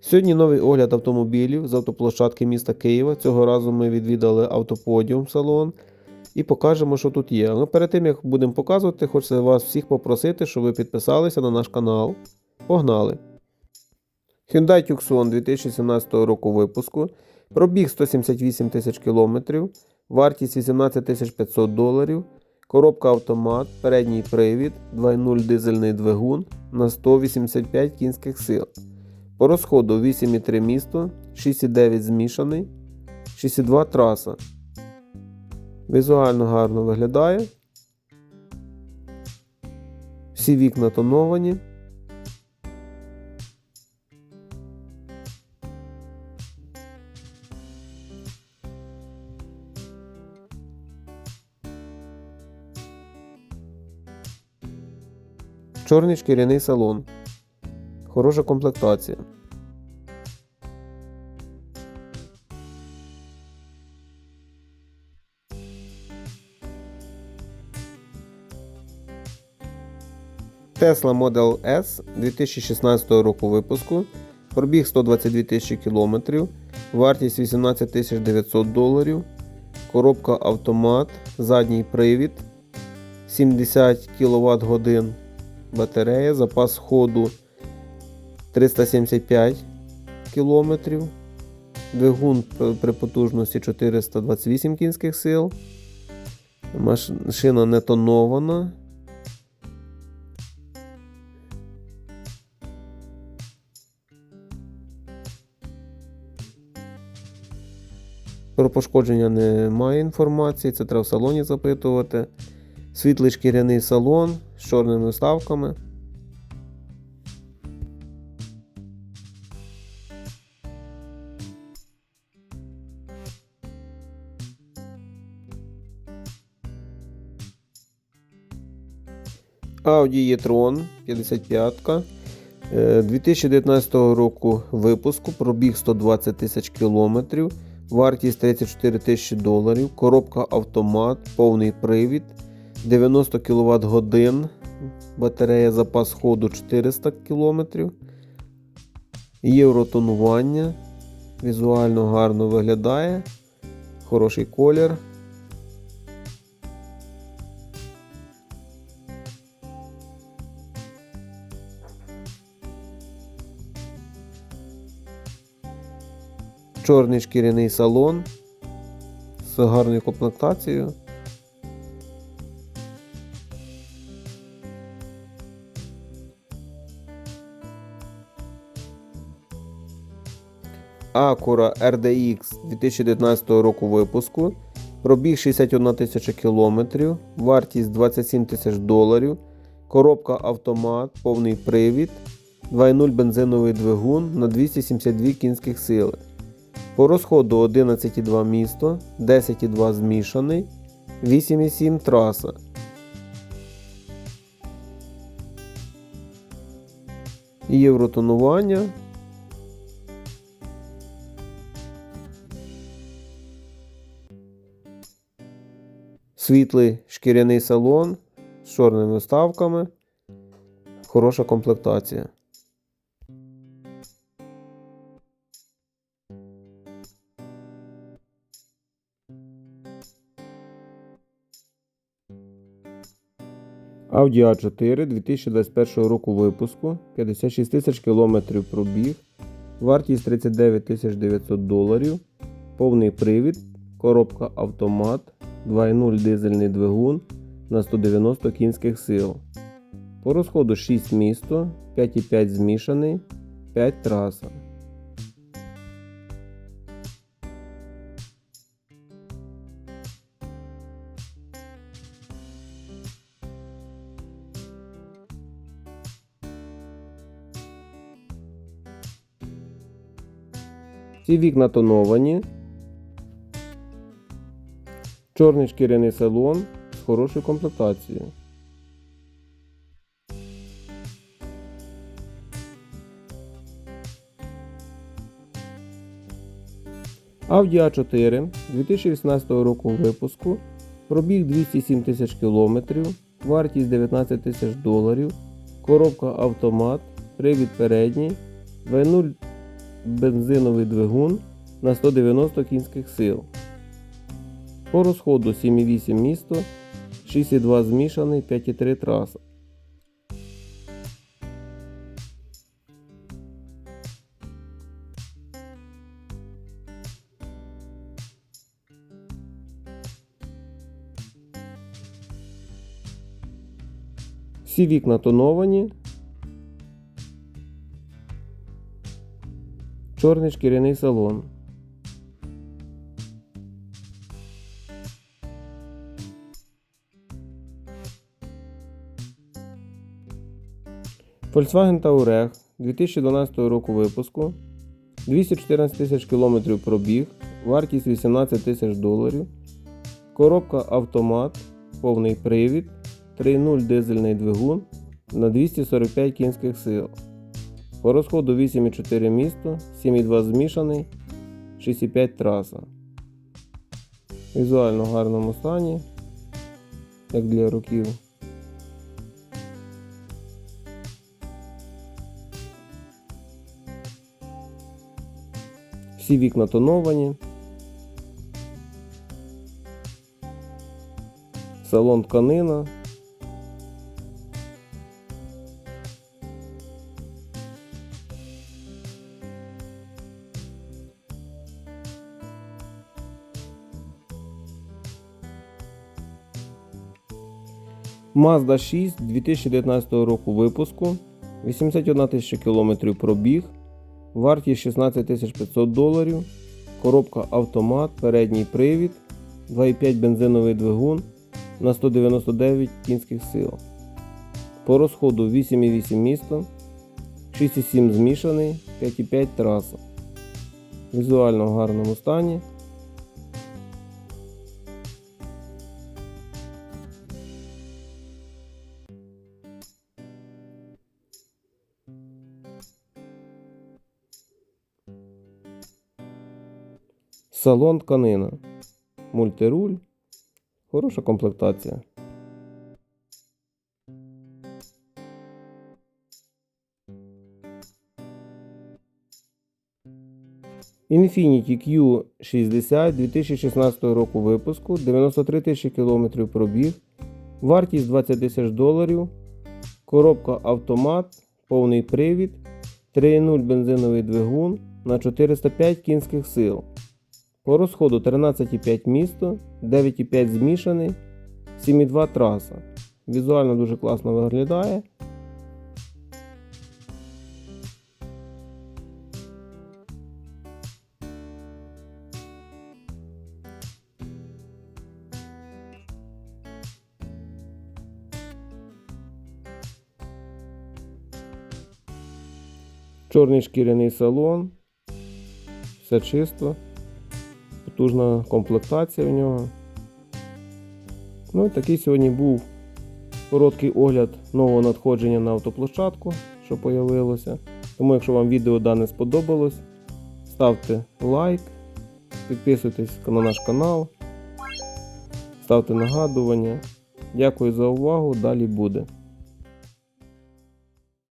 Сьогодні новий огляд автомобілів з автоплощадки міста Києва. Цього разу ми відвідали автоподіум салон і покажемо, що тут є. Але перед тим як будемо показувати, хочеться вас всіх попросити, щоб ви підписалися на наш канал. Погнали! Hyundai Tucson 2017 року випуску. Пробіг 178 тисяч кілометрів, вартість 18 500 доларів. Коробка автомат, передній привід, 2.0 дизельний двигун на 185 кінських сил. По розходу 8,3 місто, 6,9 змішаний, 6,2 траса. Візуально гарно виглядає. Всі вікна тоновані. Чорний шкіряний салон. Хороша комплектація. Tesla Model S 2016 року випуску. Пробіг 122 тисячі кілометрів, вартість 18 тисяч 900 доларів. Коробка автомат, задній привід, 70 кВт годин батарея, запас ходу 375 км. Двигун при потужності 428 кінських сил. Машина не тонована. Про пошкодження немає інформації, це треба в салоні запитувати. Світлий шкіряний салон з чорними вставками. Audi e-tron 55 е, 2019 року випуску, пробіг 120 тисяч кілометрів, вартість 34 тисячі доларів, коробка автомат, повний привід, 90 кВт годин, батарея запас ходу 400 км, євротонування, візуально гарно виглядає, хороший колір. Чорний шкіряний салон з гарною комплектацією. Acura RDX 2019 року випуску. Пробіг 61 тисяча кілометрів, вартість 27 тисяч доларів. Коробка автомат, повний привід, 2.0 бензиновий двигун на 272 кінських сили. По розходу 11,2 місто, 10,2 змішаний, 8,7 траса. Євротонування. Світлий шкіряний салон з чорними вставками. Хороша комплектація. Audi A4 2021 року випуску, 56 тисяч кілометрів пробіг, вартість 39 тисяч 900 доларів, повний привід, коробка автомат, 2.0 дизельний двигун на 190 кінських сил. По розходу 6 місто, 5,5 змішаний, 5 траса. Ці вікна тоновані. Чорний шкіряний салон з хорошою комплектацією. Audi A4 2018 року випуску. Пробіг 207 тисяч кілометрів, вартість 19 тисяч доларів, коробка автомат, привід передній, 2.0 бензиновий двигун на 190 кінських сил. По розходу 7,8 місто, 6,2 змішаний, 5,3 траса. Всі вікна тоновані. Чорний шкіряний салон. Volkswagen Touareg 2012 року випуску. 214 тисяч кілометрів пробіг, вартість 18 тисяч доларів. Коробка автомат, повний привід, 3.0 дизельний двигун на 245 кінських сил. По розходу 8,4 місто, 7,2 змішаний, 6,5 траса. Візуально в гарному стані, як для років. Всі вікна тоновані. Салон тканина. Mazda 6 2019 року випуску. 81 тисяча кілометрів пробіг. Вартість 16 500 доларів. Коробка автомат, передній привід, 2,5 бензиновий двигун на 199 кінських сил. По розходу 8,8 місто, 6,7 змішаний, 5,5 траса. Візуально в гарному стані. Салон тканина. Мультируль. Хороша комплектація. Infiniti Q60 2016 року випуску, 93 тисячі кілометрів пробіг, вартість 20 тисяч доларів, коробка автомат, повний привід, 3.0 бензиновий двигун на 405 кінських сил. По розходу 13,5 місто, 9,5 змішаний, 7,2 траса. Візуально дуже класно виглядає. Чорний шкіряний салон. Все чисто потужна комплектація в нього. Ну і такий сьогодні був короткий огляд нового надходження на автоплощадку, що появилося. Тому, якщо вам відео дане сподобалось, ставте лайк, підписуйтесь на наш канал, ставте нагадування. Дякую за увагу, далі буде.